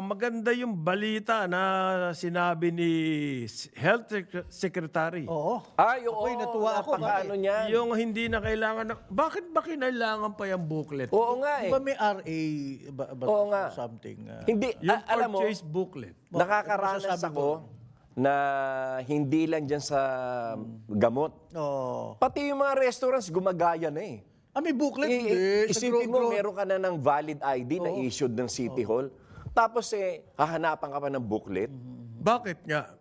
maganda yung balita na sinabi ni S- Health Sec- Secretary. Oo. Ay, oo. Ako'y natuwa ako, napaka- bakit? Ano niyan? Yung hindi na kailangan na, bakit ba kinailangan pa yung booklet? Oo nga Di eh. ba may RA ba, ba Oo nga. something? uh, Hindi, Yung a- alam mo, purchase booklet. nakakaranas masasabi ako na hindi lang dyan sa gamot. Oo. Pati yung mga restaurants gumagaya na eh. Ah, may booklet? I- Hindi. Sa isipin mo, meron ka na ng valid ID na issued ng City Hall. Tapos eh, hahanapan ka pa ng booklet. Bakit nga?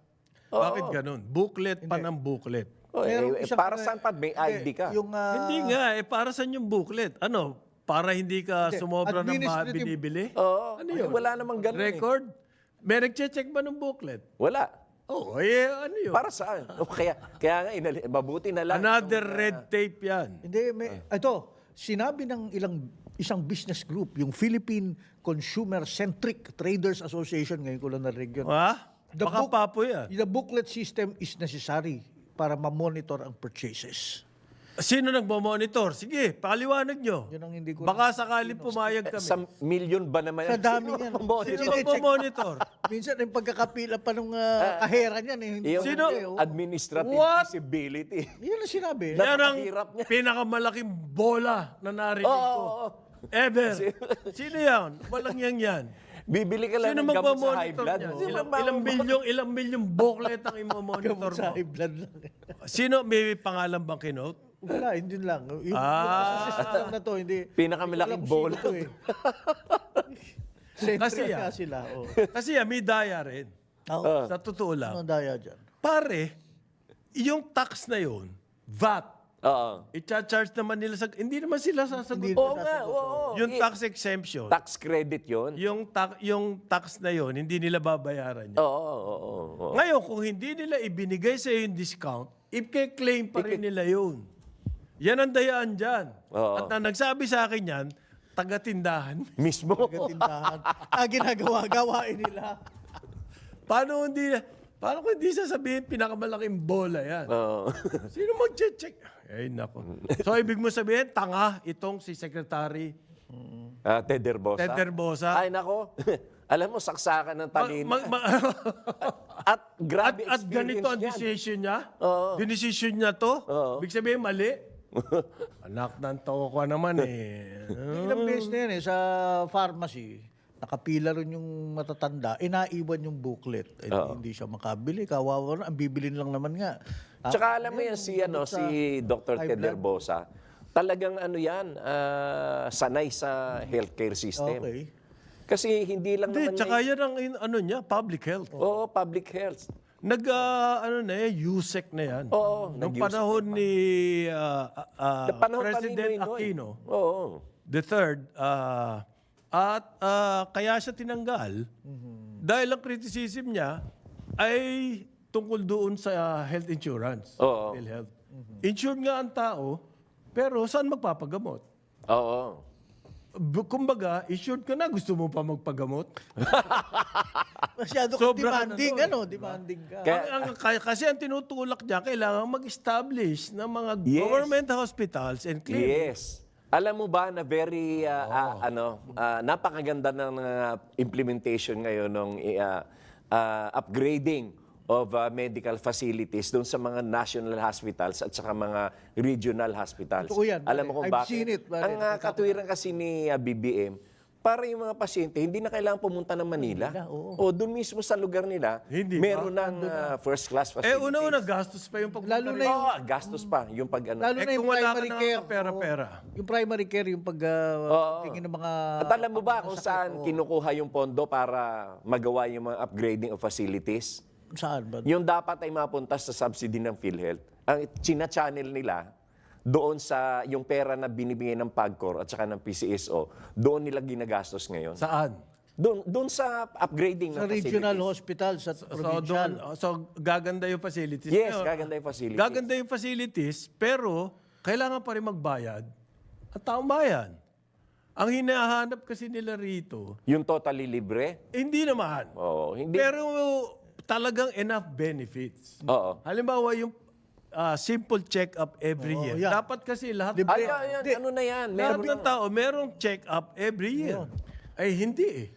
Bakit ganun? Booklet pa ng booklet. Oh, eh, Merong eh, isang- para saan pa may ID ka? Yung, ah, hindi nga, eh para saan yung booklet? Ano? Para hindi ka sumobra ng mga administrative- binibili? Oo, Ano yun? wala namang ganun eh. Record? May nagche-check ba ng booklet? Wala. Oh, eh, ano yun? Para saan? O, kaya, kaya nga, inali, mabuti na lang. Another red tape yan. Hindi, may, ito, sinabi ng ilang isang business group, yung Philippine Consumer Centric Traders Association, ngayon ko lang narinig yun. Ha? The Baka book- papo yan. The booklet system is necessary para ma-monitor ang purchases. Sino nagmo-monitor? Sige, paliwanag nyo. Yun ang hindi ko... Baka sakaling pumayag kami. Sa million ba naman Sa dami yan. Sino Sino- magmo-monitor? Minsan yung pagkakapila pa ng kahera niyan eh. Hindi Yung Sino? hindi, oh. administrative What? visibility. Yan ang sinabi. Na- Yan ang Napakahirap niya. pinakamalaking bola na narinig Oo, ko. oo, oo. Ever. Sino yan? Walang yan yan. Bibili ka lang Sino ng gamot sa high magmo-monitor blood. niyan? Sino Ilang, ilang bilyong, ilang bilyong booklet ang imo-monitor Gamot sa mo. high blood lang. Sino may pangalan bang kinote? Wala, hindi lang. Yung, Ah. yung system na to, hindi. Pinakamalaking Wala kung bola. sino to eh. Sentry Kasi nga yan. sila. Oh. Kasi yan, may daya rin. Oh. Sa totoo lang. Ano daya dyan? Pare, yung tax na yun, VAT, Oo. i-charge naman nila sa... Hindi naman sila sasagot. Hindi. Oo nga, oo. Yung Eh, tax exemption, tax credit yon. yung, ta- yung tax na yun, hindi nila babayaran yun. Oo, oo, oo, oo. Ngayon, kung hindi nila ibinigay sa yung discount, i-claim pa rin nila yun. Yan ang dayaan dyan. Oo. At na nagsabi sa akin yan, taga-tindahan. Mismo. Tindahan. ah, ginagawa, gawain nila. Paano hindi, paano kung hindi sasabihin pinakamalaking bola yan? Oo. Sino mag-check? Ay, nako. So, ibig mo sabihin, tanga itong si Secretary Ah, Ted Herbosa. Ted Herbosa. Ay, nako. Alam mo, saksakan ng talino. mag- ma- at at, grabe at experience ganito ang niyan. decision niya? Oo. Dinesisyon niya to? Oo. Ibig sabihin, mali? Anak ng tao ko naman eh. Ilang beses na yan eh, sa pharmacy, nakapila rin yung matatanda, inaiwan yung booklet. Eh, Hindi siya makabili, kawawa na, ang bibilin lang naman nga. Ah, Tsaka alam mo yan, si, ano, si Dr. high Ted blood. Herbosa, talagang ano yan, ah, sanay sa healthcare system. okay. Kasi hindi lang Hindi, naman tsaka yan ang in- ano niya, public health. Oo, public health. Nag, ah, ano na yan, USEC na yan. Oo, Nung nag-USEC panahon ni ah, ah, panahon pa ni President Noynoy. Aquino, Oo. the third, ah, at ah, kaya siya tinanggal dahil ang criticism niya ay tungkol doon sa health insurance. Oo. PhilHealth. Insured nga ang tao, pero saan magpapagamot? Oo. B- Kumbaga, insured ka na, gusto mo pa magpagamot? Masyado Sobra ka na demanding, doon. ano, demanding ka. Kaya- ang, ang, kaya- kasi ang tinutulak niya, kailangan mag-establish ng mga Yes. government hospitals and clinics. Yes. Alam mo ba na very ah, ah, ano ah, napakaganda ng ah, implementation ngayon ng ah, ah, upgrading of ah, medical facilities doon sa mga national hospitals at saka mga regional hospitals. Totoo yan, Alam mo kung I've bakit? seen it. Ang ah, katwiran kasi ni ah, BBM, para yung mga pasyente, hindi na kailangan pumunta ng Manila. O doon mismo sa lugar nila, Hindi meron ng ah, first class Eh, facilities. una-una, gastos pa yung pagpunta Lalo na rin. yung- Oo, gastos pa. Yung pag ano. Lalo Eh, na yung kung wala ka primary na care. pera-pera. oo. yung primary care, yung pag Oo. tingin ng mga... At alam mo ba kung saan kinukuha yung pondo para magawa yung mga upgrading of facilities? Saan ba? Yung dapat ay mapunta sa subsidy ng PhilHealth. Ang china-channel nila doon sa yung pera na binibigay ng PAGCOR at saka ng PCSO, doon nila ginagastos ngayon. Saan? Doon, doon sa upgrading Sa ng regional facilities. hospitals at So, provincial. doon, so, gaganda yung facilities. Yes, Ngayon, gaganda yung facilities. Gaganda yung facilities, pero kailangan pa rin magbayad at taong bayan. Ang hinahanap kasi nila rito, Yung totally libre? hindi naman. Oo, hindi. Pero talagang enough benefits. Oo. Halimbawa, yung ah, simple check-up every Oo, year. yan. Dapat kasi lahat, Libre. Ay, ay, ay, ano na yan? lahat Meron ng tao, merong check-up every year. Ay, hindi eh.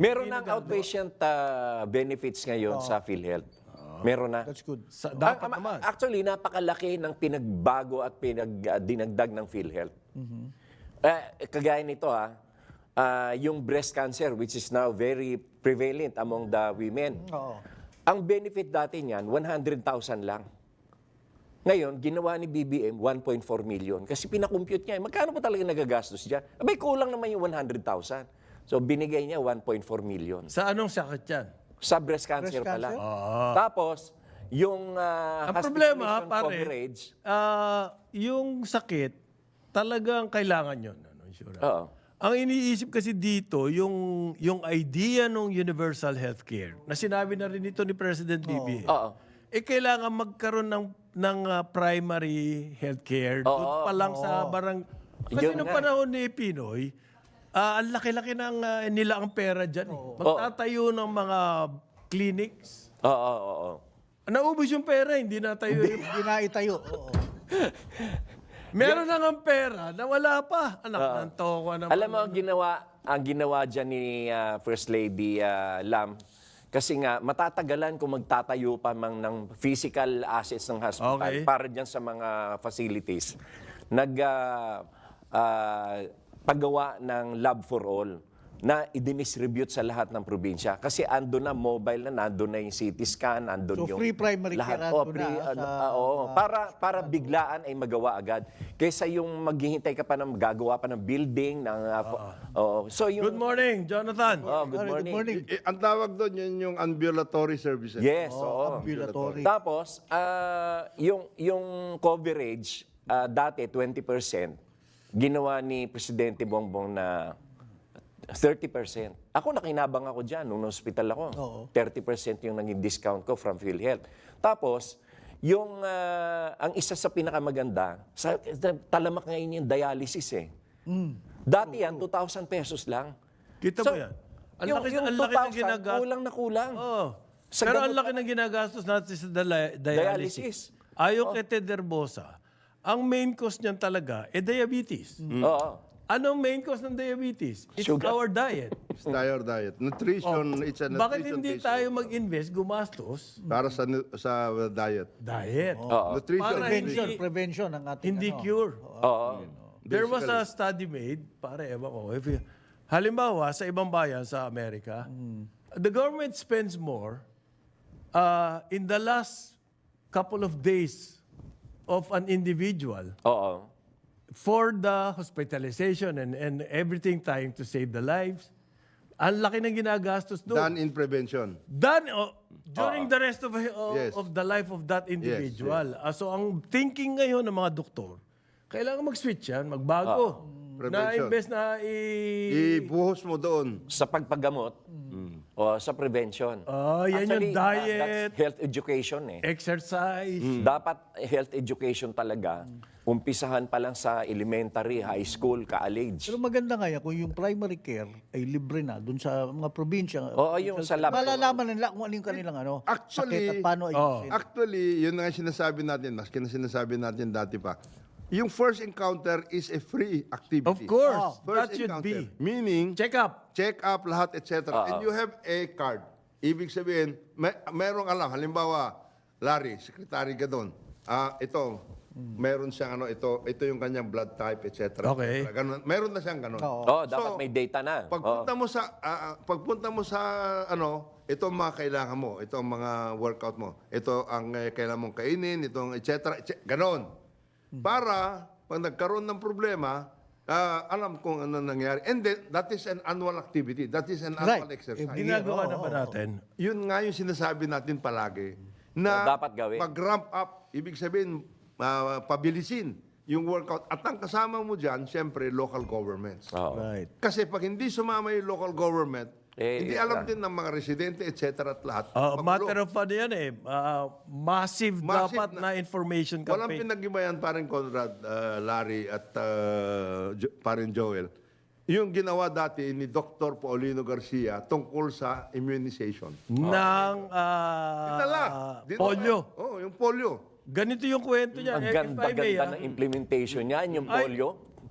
Meron ng outpatient ah, benefits ngayon sa PhilHealth. Meron na. That's good. Sa, dapat Ah, ah, naman. Actually, napakalaki ng pinagbago at pinagdinagdag ng PhilHealth. Eh, kagaya nito ha, ah, yung breast cancer which is now very prevalent among the women. Oo. Ang benefit dati niyan, 100,000 lang. Ngayon, ginawa ni BBM 1.4 million. Kasi pinakompute niya, eh, magkano pa talaga nagagastos dyan? Abay, kulang naman yung 100,000. So, binigay niya 1.4 million. Sa anong sakit yan? Sa breast cancer, Breast pala. cancer? Tapos, yung ah, Ang problema, pare, coverage, ah, yung sakit, talagang kailangan yun. Ano, insurance. oo. Ang iniisip kasi dito, yung, yung idea ng universal healthcare, na sinabi na rin ito ni President BBM, Oo. Eh kailangan magkaroon ng, ng ah, primary healthcare doon Oo. pa lang sa barang... Kasi Yun nung nga eh. panahon ni Pinoy, ah, ang laki-laki ng ah, nila ang pera dyan. Eh. Magtatayo ng mga clinics. Oo, oo, oo. Naubos yung pera, hindi natayo yung Hindi na itayo. Oo. Meron na ng pera na wala pa. Anak ng toko naman. Alam mo, ang ginawa, ang ginawa dyan ni ah, First Lady ah, Lam, kasi nga, matatagalan kung magtatayo pa mang ng physical assets ng hospital Okay. para dyan sa mga facilities. Nag, ah, ah, paggawa ng Lab for All na i-distribute sa lahat ng probinsya. Kasi ando na mobile na, nando na yung CT scan, ando So, yung... free primary care Oh, na, free, ah, ano, sa- ah, oo. para, para biglaan ay magawa agad. Kaysa yung maghihintay ka pa ng gagawa pa ng building, ng... ah, fo- oo. So yung... Good morning, Jonathan. Oh, good Good morning. morning. Eh, ang tawag doon, yun yung ambulatory services. Yes, Oh, oo. ambulatory. Tapos, ah, yung, yung coverage, ah, dati 20%, ginawa ni Presidente Bongbong na 30%. Ako nakinabang ako dyan nung hospital ako. Oo. 30% yung naging discount ko from PhilHealth. Tapos, yung ah, ang isa sa pinakamaganda, sa, talamak ngayon yung dialysis eh. Dati yan, 2,000 pesos lang. Kita mo yan? Ang yung, laki, yung ang laki ng 2,000, ginagastos. kulang na kulang. Oh. Sa Pero gamot ang laki ng ginagastos natin sa dali- dialysis. Dialysis. Ayon kay Ted Herbosa, ang main cause niyan talaga eh diabetes. Oo. Anong main cause ng diabetes? It's Sugar. our diet. It's our diet. Nutrition, it's a nutrition Oh. Bakit hindi based tayo mag-invest, gumastos? para sa nu- sa diet. Diet. Nutrition. Para Prevention, hindi- prevention ang ating Hindi ano. cure. Oo. There was a study made, pare, ewan ko, if you- halimbawa, sa ibang bayan sa Amerika, the government spends more uh, in the last couple of days of an individual Oo. For the hospitalization and, and everything time to save the lives. Ang laki ng ginagastos doon. Done in prevention. Done oh, during the rest of, of, Yes. of the life of that individual. Ah, so ang thinking ngayon ng mga doktor, kailangan mag-switch yan, magbago. Na Prevention. imbes na i... Ibuhos mo doon. Sa pagpagamot o sa prevention. Oh, yan yung Actually, diet. that's health education eh. exercise. Dapat health education talaga. Umpisahan pa lang sa elementary, high school, college. Pero maganda nga yan kung yung primary care ay libre na dun sa mga probinsya. Oo, yung sa lab. Malalaman nila kung ano yung kanilang ano, Actually- sakit at paano ayusin. Actually, yun nga yung sinasabi natin, maski na sinasabi natin dati pa, yung first encounter is a free activity. Of course, Oh, that First should encounter. be. Meaning, Check up. check up lahat, etc. And you have a card. Ibig sabihin, may, merong alam. Halimbawa, Larry, secretary ka doon. Ah, ito, meron siyang ano, ito, ito yung kanyang blood type, etc. Okay. Ganun. Meron na siyang ganun. Oo. Oh, dapat So, may data na. Pagpunta mo sa ah, ah, pagpunta mo sa ano, ito ang mga kailangan mo, ito ang mga workout mo. Ito ang eh, kailangan mong kainin, itong et cetera, et cetera. Ganon. Para pag nagkaroon ng problema, ah, alam kung ano nangyari. And then that is an annual activity. That is an Right. annual exercise. Every- Ginagawa na ba natin? Yun nga yung sinasabi natin palagi. Na Na dapat gawin. Mag-ramp up, ibig sabihin, ah, pabilisin yung workout. At ang kasama mo dyan, siyempre, local governments. Oo. Right. Kasi pag hindi sumama yung local government, Eh, hindi alam din ng mga residente, etc. at lahat. Uh, Magulo. matter of ano yan eh. uh, massive, Massive dapat na, information Walang campaign. pinag-ibayan parin Conrad, uh, Larry at uh, jo- parin Joel. Yung ginawa dati ni Dr. Paulino Garcia tungkol sa immunization. ng uh, Dinala. Dinala. polio. Oh, yung polio. Ganito yung kwento niya. Ang Eh, ganda-ganda ah, ng implementation niyan, yung Ay, polio.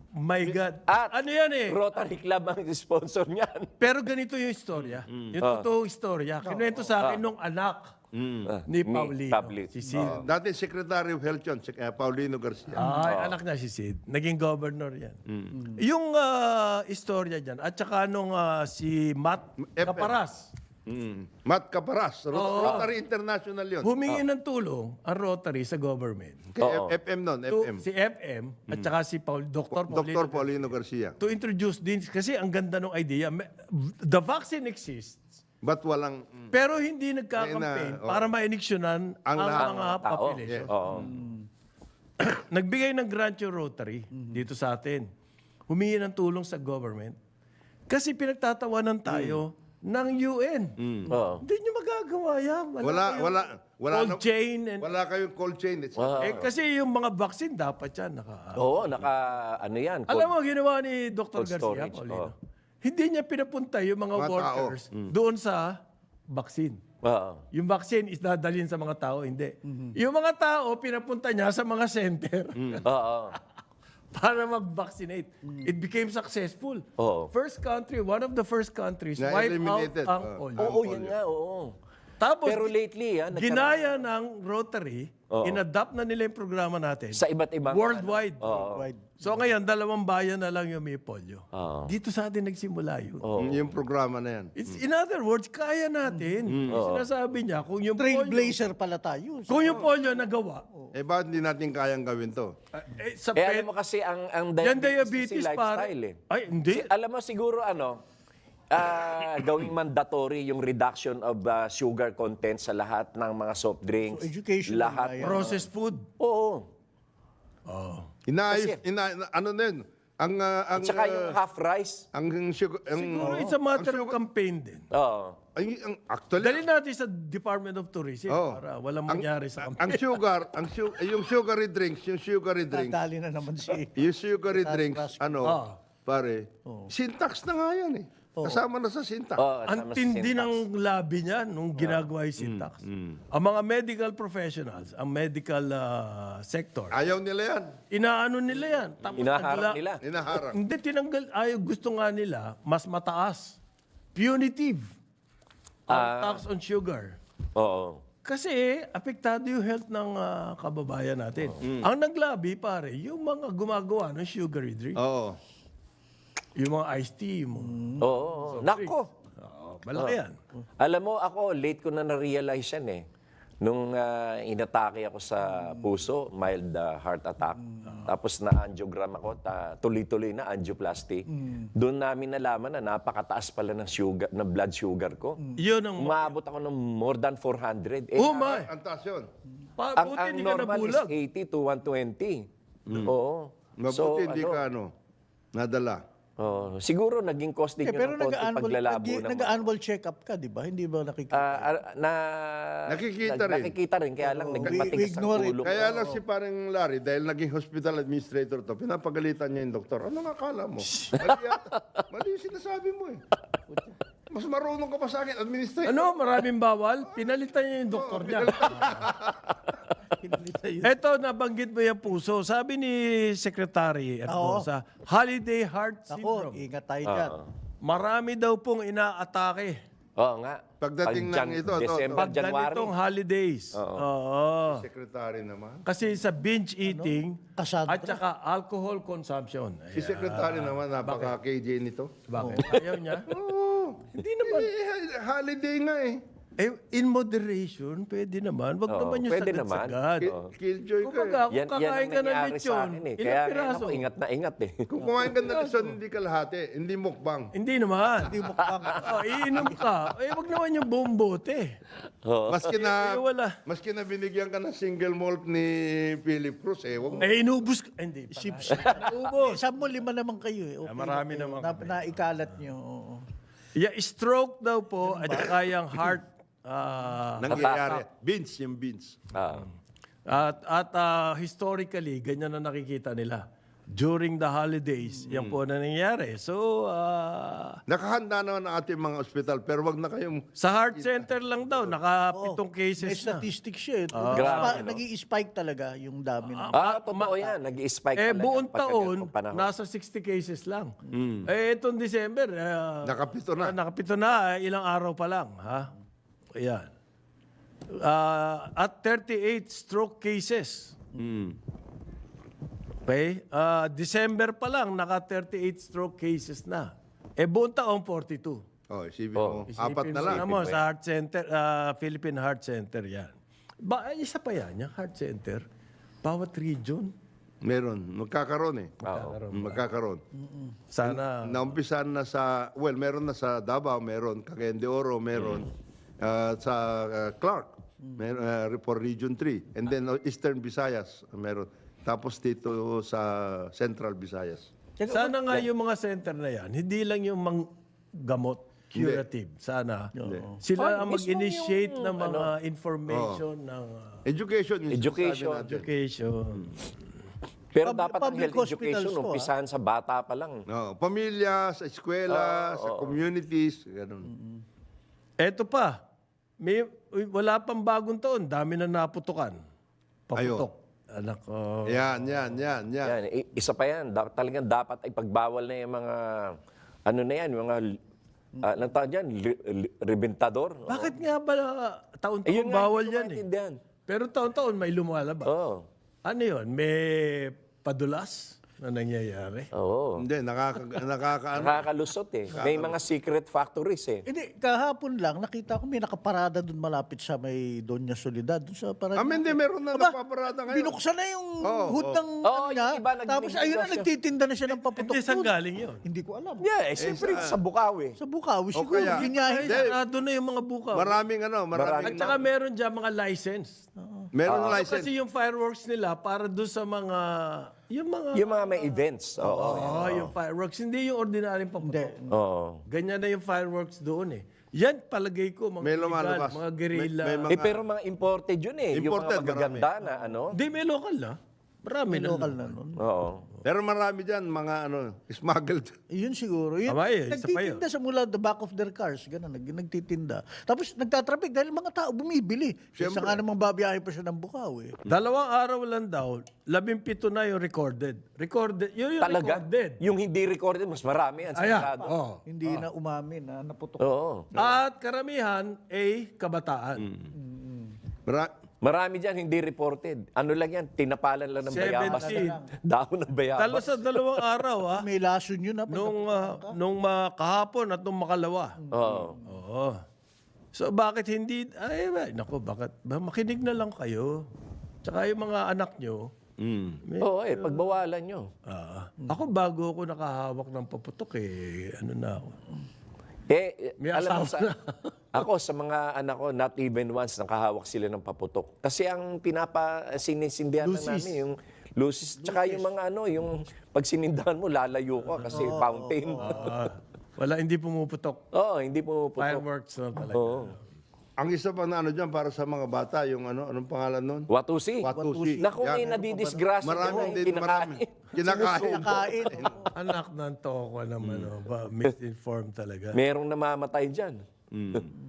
My God. At ano yan eh? Rotary Club ang sponsor niyan. Pero ganito yung istorya. Yung totoong istorya. Kinuwento sa akin nung anak Ah, ni Paulino. Paulino. Si Sid. Dati Secretary of Health yun, si uh, Paulino Garcia. Ay, anak niya si Sid. Naging governor yan. Yung ah, istorya dyan, at saka nung ah, si Matt FM. Kaparas, Mm. Matt Caparas, Ro- Rotary International yun. humingi ng tulong ang Rotary sa government. Kay F- FM nun, To, FM. si FM at saka si Paul, Dr. Paulino Dr. Paulino Garcia. to introduce din, kasi ang ganda ng idea, may- the vaccine exists, Ba't walang... mm, pero hindi nagka-campaign May na- oh. para mainiksyonan ang, Ang lahat. mga Tao. population. Oo. Nagbigay ng grant yung Rotary dito sa atin. Humingi ng tulong sa government. Kasi pinagtatawanan tayo ng UN. Oo. Hindi nyo magagawa yan. Wala, kayong wala, wala, cold na- chain. And, wala kayong cold chain. It's, eh, kasi yung mga vaccine dapat yan. Naka, Oo, naka, ano yan. Alam mo, ginawa ni Dr. cold Garcia, storage, Paulino. oh. Hindi niya pinapunta yung mga, Mga tao. workers doon sa vaccine. Oo. Yung vaccine is dadalhin sa mga tao, hindi. Yung mga tao, pinapunta niya sa mga center Oo. para mag-vaccinate. It became successful. Oo. First country, one of the first countries, Na wipe out eliminated. ang Oh. polio. Oo, yan nga, oo. Tapos, Pero lately, ah, nagkaroon- ginaya ng Rotary, Oo. inadapt na nila yung programa natin. sa iba't ibang... worldwide. Oo. Wide. So ngayon, dalawang bayan na lang yung may polio. Oo. Dito sa atin nagsimula yun. Mm, yung programa na yan. It's, in other words, kaya natin. Yung Sinasabi niya, kung yung polio, Trailblazer pala tayo. kung yung polio nagawa, Eh, bakit hindi natin kayang gawin to? eh, sa Eh, pet, alam mo kasi ang, ang yan diabetes, diabetes kasi para. lifestyle eh. Ay, hindi. Si- alam mo siguro ano, ah, gawing mandatory yung reduction of ah, sugar content sa lahat ng mga soft drinks. So, education Lahat. lang Processed food. Oo. Oh. Inaayos, ina, ina- ano na yun? Ang, ah, ang, At saka ah, yung half rice. ang sugar, ang, Siguro it's a matter of campaign din. Oo. ay, ang, actually, Dali natin sa Department of Tourism Oh. para walang ang, mangyari sa ang campaign. sugar, ang su- yung sugary drinks, yung sugary drinks, Dali na naman si... yung sugary drinks, ano, Ah. pare, syntax na nga yan eh. Kasama na sa syntax. Oo, Ang tama tindi Syntax. ng labi niya nung ginagawa yung syntax. Ang mga medical professionals, ang medical ah, sector, Ayaw nila yan. inaano nila yan. Tapos Inaharap nagla- nila. Inaharang. Hindi, tinanggal. Ayaw, gusto nga nila, mas mataas. Punitive. Ang Ah. tax on sugar. Oo. Kasi apektado yung health ng ah, kababayan natin. Ang naglabi, pare, yung mga gumagawa ng sugary drink. Oo. Yung mga iced tea, yung mga... Oo. oo. Nako. Oo, malaki yan. Alam mo, ako, late ko na na-realize yan eh. Nung ah, inatake ako sa puso, mild ah, heart attack. Tapos na-angiogram ako, ta- tuloy-tuloy na angioplasty. Doon namin nalaman na napakataas pala ng sugar, ng blood sugar ko. Yun ang... Umabot ako ng more than 400. Eh, Oh my! Ang taas yun. Ang, buti ang hindi ka normal is nabulag. 80 to 120. Oo. Mabuti hindi ka ano, nadala. Oo. siguro naging cost din Eh, yun pero ng nag-annual, paglalabo nag- ng nag-annual check-up ka, di ba? Hindi ba nakikita? Ah, ah, na Nakikita nag- rin. Nakikita rin kaya lang Oo, nagmatigas ang ulo. Kaya lang si parang Larry, dahil naging hospital administrator to, pinapagalitan niya yung doktor. Ano nakala mo? Mali yata. Mali yung sinasabi mo eh. Mas marunong ka pa sa akin, administrator. Ano, maraming bawal? Pinalitan niya yung doktor niya. Ito, nabanggit mo yung puso. Sabi ni Secretary Oo. sa Holiday Heart Ako, Syndrome. ingat tayo dyan. Marami daw pong inaatake. Oo nga. Pagdating Pag ng Jan- ito, ito, December, Pag January. ganitong holidays. Oo. Secretary naman. Kasi sa binge eating Cassandra. at saka alcohol consumption. Si Secretary naman, napaka-KJ nito. Bakit? Ayaw niya? Oo. Hindi naman. Eh, holiday nga eh. Eh, in moderation, pwede naman. Wag Oo, naman yung pwede naman. sagad-sagad. Kill, killjoy ka eh. Kumbaga, kung Yan, yan kakain ka ng nangyari sa lechon, akin eh. ilang Kaya nga piraso? ako, ingat na ingat eh. Kung kumain ka ng lechon, hindi kalahati. Hindi mukbang. Hindi naman. Hindi mo oh, iinom ka. Eh, wag naman yung buong bote. Maski na, Eh, wala. maski na binigyan ka ng single malt ni Philip Cruz eh. Wag mo. Eh, inubos ka. Eh, Hindi. Sip, sip. Eh, Saan mo lima naman kayo eh. Okay, Ah, marami na, naman na, kami. naikalat nyo. oo. Yeah, stroke daw po at saka yung heart ah, Nangyayari. Beans, yung beans. Ah. at at ah, historically ganyan na nakikita nila. during the holidays. Yan po na nangyari. So, ah, Nakahanda naman ang ating mga ospital, pero wag na kayong... sa heart center lang daw, nakapitong May cases na. statistics siya. eh. Grabe, no? Nag-i-spike talaga yung dami. ng- Ah, totoo yan. Nag-i-spike Eh, talaga buong pagka taon, ganitong panahon. nasa 60 cases lang. Eh, itong December, ah, Nakapito na. nakapito na, eh, ilang araw pa lang. Ha? Ayan. Ah, at 38 stroke cases. Okay? Ah, December pa lang, naka 38 stroke cases na. Eh, buong taon, 42. Oh, isipin mo, apat na lang. Isipin mo, sa Heart Center, ah, Philippine Heart Center yan. Ba, isa pa yan, yung Heart Center. Bawat region. Meron. Magkakaroon eh. Oo. Magkakaroon. Sana, Naumpisan na sa, well, meron na sa Davao, meron. Cagayan de Oro, meron. Ah, sa ah, Clark, meron, ah, for Region 3. And then uh, Eastern Visayas, meron. Tapos dito sa Central Visayas. sana nga yung mga center na yan, hindi lang yung mang gamot, curative. Sana. Sila ang mag-initiate yung, ng mga information ng ah, Education. yung Education. sinasabi natin. education. Pero Pub- dapat ang public health hospitals education, to, ah. umpisahan sa bata pa lang. No, pamilya, sa eskwela, sa communities, ganun. Eto pa, may, uy, wala pang bagong taon, dami na naputukan. Paputok. Anak ko. Yan, yan, yan, yan. Yan, i- isa pa yan. Da- talagang dapat ay pagbawal na yung mga, ano na yan, mga, uh, anong tawag dyan, Li- li- ribentador. Bakit nga ba taon-taon Ayun nga, bawal hindi ko yan eh? maintindihan. Pero taon-taon may lumalabas. Oo. Ano yun? May padulas na nangyayari? Oo. Hindi, nakaka, nakakaano. Nakakalusot eh. May mga secret factories eh. Hindi, kahapon lang, nakita ko may nakaparada doon malapit sa may Doña Soledad. Doon sa parada. Ah, hindi, meron na Aba, napaparada ngayon. Binuksan na yung Oo, hood oo. ng Oo, ano yung niya. iba nag- Tapos ayun na, nagtitinda na siya ng paputok Hindi, saan galing yun? Hindi ko alam. Yeah, eh, siyempre sa Bukawi. Sa Bukawi, O siguro. kaya- Ay, Hindi. sarado na yung mga bukaw. Maraming ano, maraming, At saka meron dyan mga license. meron Ano license. Kasi yung fireworks nila para doon sa mga... Yung mga... Yung mga may events. Oo. Oo, yung fireworks. Hindi yung ordinaryong paputok. Oo. Ganyan na yung fireworks doon eh. Yan palagay ko, mga May lumalabas. mga guerrilla. May- may Eh, pero mga imported yun eh. Imported, yung mga magaganda na ano. Hindi, may local na. Marami na. Local na nun. Oo. Pero marami dyan, mga ano, smuggled. Yun siguro. Yun, eh, isa pa yun. nagtitinda sa mula the back of their cars. Ganun, nag, nagtitinda. Tapos nagtatraffic dahil mga tao bumibili. Isa nga namang babiyahe pa siya ng Bukawi. Dalawang araw lang daw, labimpito na yung recorded. Recorded, yun yung Talaga? recorded. Yung hindi recorded, mas marami yan. Ayan, sigurado. oh. Hindi na umamin na naputok. Oo. At karamihan ay kabataan. Mara- Marami dyan hindi reported. Ano lang yan, tinapalan lang ng bayabas. 17. Dahon ng bayabas. Talo sa dalawang araw ha. May lason yun na. Nung, ah, nung ah, kahapon at nung makalawa. Oo. Oo. So bakit hindi, ay, ay nako, bakit, ba, makinig na lang kayo. Tsaka yung mga anak nyo, Oo eh, pagbawalan nyo. ah, ako bago ako nakahawak ng paputok eh, ano na ako. Eh, May alam mo sa, ako sa mga anak ko, not even once nakahawak sila ng paputok. Kasi ang pinapa, sinisindihan lang Lucis. namin yung lucis. Tsaka yung mga ano, yung pag sinindahan mo, lalayo ka kasi fountain. Ah, wala, hindi pumuputok. Oo, hindi po putok. Fireworks na talaga. Oo. ang isa pa na ano dyan, para sa mga bata, yung ano, anong pangalan nun? Watusi. Watusi. Naku, may Yan. nadidisgrasya Maraming na din, kinakain. marami. Kinakain. Kain. Anak ng toko naman, oh, ba, misinformed talaga. Merong namamatay dyan. 嗯。